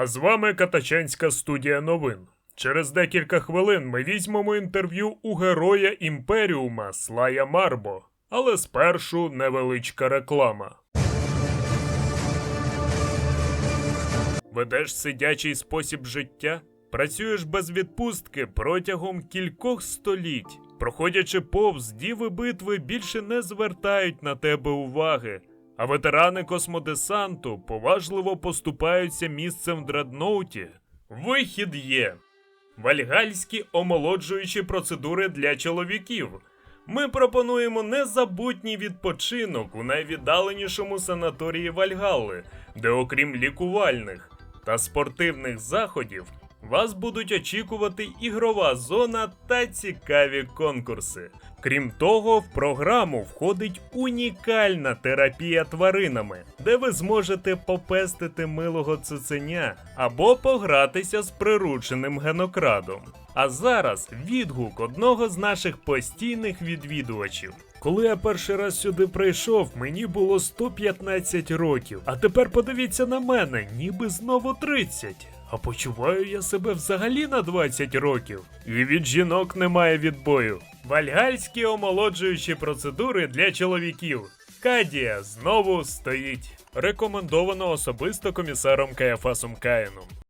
А з вами Катачанська студія новин. Через декілька хвилин ми візьмемо інтерв'ю у героя Імперіума Слая Марбо. Але спершу невеличка реклама. Ведеш сидячий спосіб життя? Працюєш без відпустки протягом кількох століть. Проходячи повз діви битви більше не звертають на тебе уваги, а ветерани космодесанту поважливо поступаються місцем в дредноуті. Вихід є. Вальгальські омолоджуючі процедури для чоловіків. Ми пропонуємо незабутній відпочинок у найвіддаленішому санаторії Вальгалли, де, окрім лікувальних та спортивних заходів, вас будуть очікувати ігрова зона та цікаві конкурси. Крім того, в програму входить унікальна терапія тваринами, де ви зможете попестити милого цуценя або погратися з прирученим генокрадом. А зараз відгук одного з наших постійних відвідувачів. Коли я перший раз сюди прийшов, мені було 115 років. А тепер подивіться на мене, ніби знову 30. А почуваю я себе взагалі на 20 років. І від жінок немає відбою. Вальгальські омолоджуючі процедури для чоловіків. Кадія знову стоїть. Рекомендовано особисто комісаром Каяфасом Каїном.